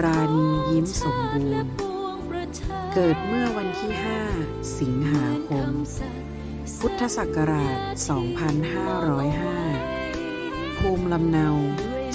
ปราณียิ้มสมบูรณ์ เกิดเมื่อวันที่ 5 สิงหาคม พุทธศักราช 2505 ภูมิลำเนา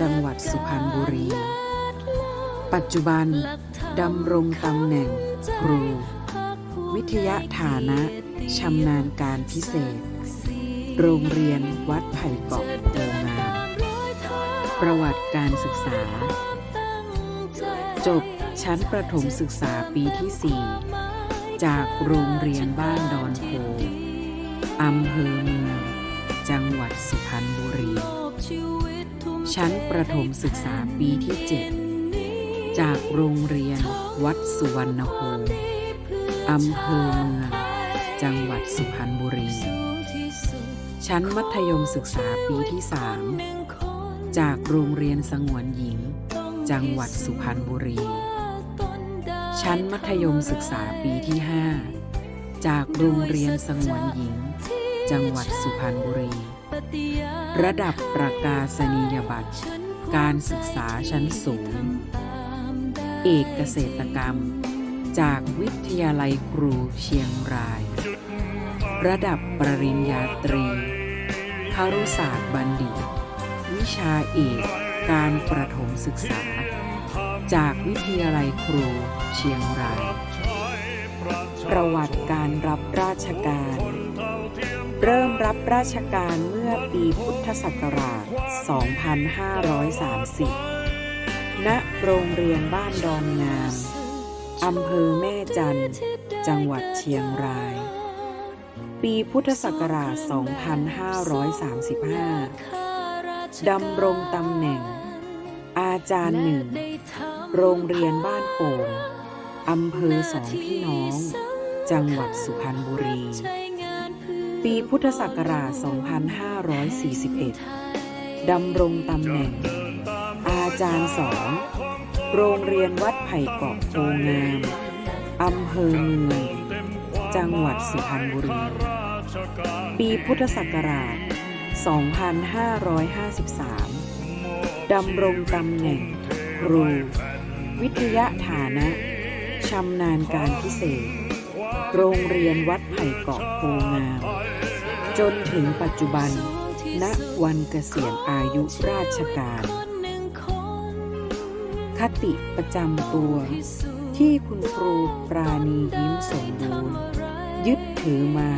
จังหวัดสุพรรณบุรี ปัจจุบันดำรงตำแหน่งครู วิทยาฐานะชำนาญการพิเศษ โรงเรียนวัดไผ่เกาะโพงาม ประวัติการศึกษา จบชั้นประถมศึกษาปีที่ 4 จากโรงเรียนบ้านดอนโพอำเภอเมือง จังหวัดสุพรรณบุรี ชั้นประถมศึกษาปีที่ 7 จากโรงเรียนวัดสุวรรณภูมิอำเภอเมือง จังหวัดสุพรรณบุรี ชั้นมัธยมศึกษาปีที่ 3 จากโรงเรียนสงวนหญิง จังหวัดสุพรรณบุรี ชั้นมัธยมศึกษาปีที่ 5 จากโรงเรียนสงวนหญิง จังหวัดสุพรรณบุรี ระดับประกาศนียบัตร การศึกษาชั้นสูง เอกเกษตรกรรม จากวิทยาลัยครูเชียงราย ระดับปริญญาตรีคารุศาสตร์บัณฑิต วิชาเอก การประถมศึกษา จากวิทยาลัยครูเชียงราย ประวัติการรับราชการ เริ่มรับราชการเมื่อปีพุทธศักราช 2530 ณ โรงเรียนบ้านดอนงาม อำเภอแม่จัน จังหวัดเชียงราย ปีพุทธศักราช 2535 ดำรงตำแหน่ง อาจารย์หนึ่ง โรงเรียนบ้านโป่งอำเภอสองพี่น้อง จังหวัดสุพรรณบุรี ปีพุทธศักราช 2541 ดำรงตำแหน่ง อาจารย์สอง โรงเรียนวัดไผ่เกาะโพงาม อำเภอเมือง จังหวัดสุพรรณบุรี ปีพุทธศักราช 2553 ดำรงตำแหน่ง ครู วิทยาฐานะ ชำนาญการพิเศษ โรงเรียนวัดไผ่เกาะโพงาม จนถึงปัจจุบัน ณ วันเกษียณอายุราชการ คติประจำตัว ที่คุณครูปราณียิ้มสมบูรณ์ ยึดถือมา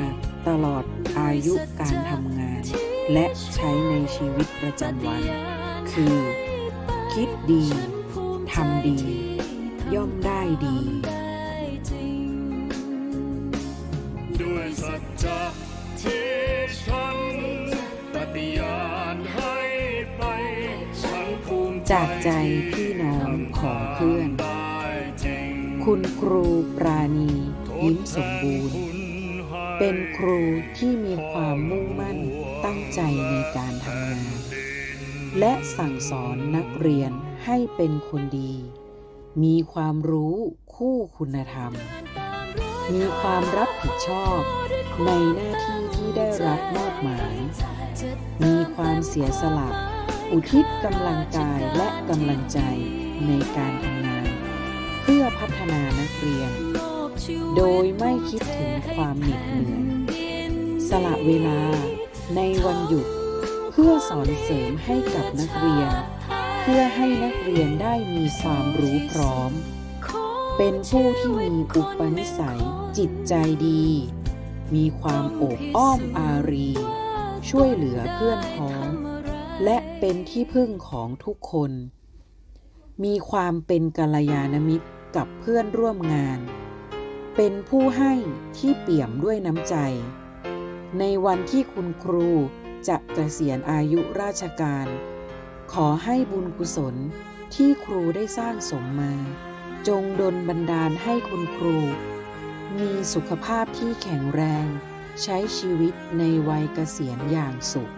ตลอดอายุการทำงาน และใช้ในชีวิตประจำวัน คือ คิดดีทำดี ย่อมได้ดี ด้วยสัจจะที่ฉันปฏิญาณให้ไปฉันภูมิจากใจพี่น้องของเพื่อน คุณครูปราณียิ้มสมบูรณ์ เป็นครูที่มีความมุ่งมั่นตั้งใจในการทำงาน และสั่งสอนนักเรียนให้เป็นคนดี มีความรู้คู่คุณธรรม มีความรับผิดชอบในหน้าที่ที่ได้รับมอบหมาย มีความเสียสละอุทิศกำลังกายและกำลังใจในการทำงาน เพื่อพัฒนานักเรียน โดยไม่คิดถึงความเหน็ดเหนื่อยสละเวลาในวันหยุด เพื่อสอนเสริมให้กับนักเรียน เพื่อให้นักเรียนได้มีความรู้พร้อม เป็นผู้ที่มีอุปนิสัยจิตใจดี มีความโอบอ้อมอารี ช่วยเหลือเพื่อนพ้อง และเป็นที่พึ่งของทุกคน มีความเป็นกัลยาณมิตรกับเพื่อนร่วมงาน เป็นผู้ให้ที่เปี่ยมด้วยน้ำใจ ในวันที่คุณครูจะเกษียณอายุราชการ ขอให้บุญกุศลที่ครูได้สร้างสมมา จงดลบันดาลให้คุณครู มีสุขภาพที่แข็งแรง ใช้ชีวิตในวัยเกษียณอย่างสุข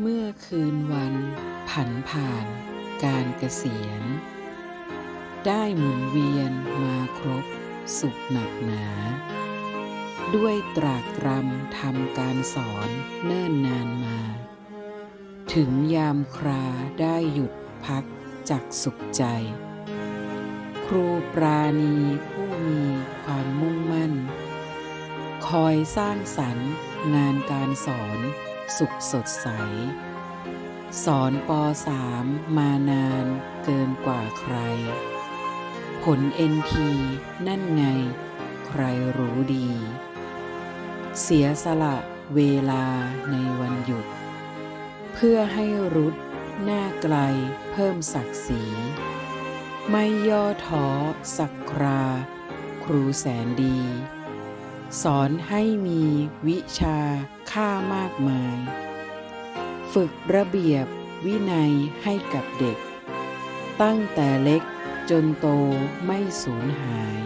เมื่อคืนวันผันผ่านการเกษียณ ได้หมุนเวียนมาครบสุขหนักหนา ด้วยตรากตรำทำการสอนเนิ่นนานมา ถึงยามคราได้หยุดพักจากสุขใจ ครูปราณีผู้มีความมุ่งมั่น คอยสร้างสรรค์งานการสอนสุขสดใส สอนป .3 มานานเกินกว่าใคร ผลเอ็นทีนั่นไง ใครรู้ดี เสียสละเวลาในวันหยุด เพื่อให้รุดหน้าไกลเพิ่มศักดิ์ศรี ไม่ย่อท้อสักครา ครูแสนดี สอนให้มีวิชาค่ามากมาย ฝึกระเบียบวินัยให้กับเด็ก ตั้งแต่เล็ก จนโตไม่สูญหาย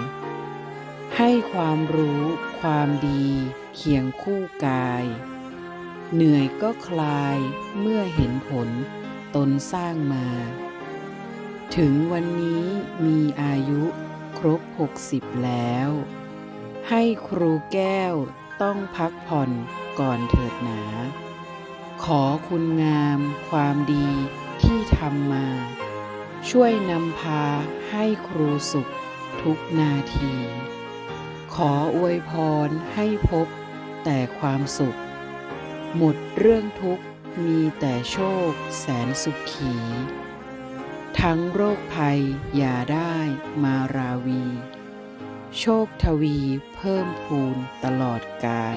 ให้ความรู้ความดีเคียงคู่กาย เหนื่อยก็คลายเมื่อเห็นผลตนสร้างมา ถึงวันนี้มีอายุครบหกสิบแล้ว ให้ครูแก้วต้องพักผ่อนก่อนเถิดหนา ขอคุณงามความดีที่ทำมา ช่วยนำพาให้ครูสุขทุกนาที ขออวยพรให้พบแต่ความสุข หมดเรื่องทุกข์มีแต่โชคแสนสุขขี ทั้งโรคภัยอย่าได้มาราวี โชคทวีเพิ่มพูนตลอดกาล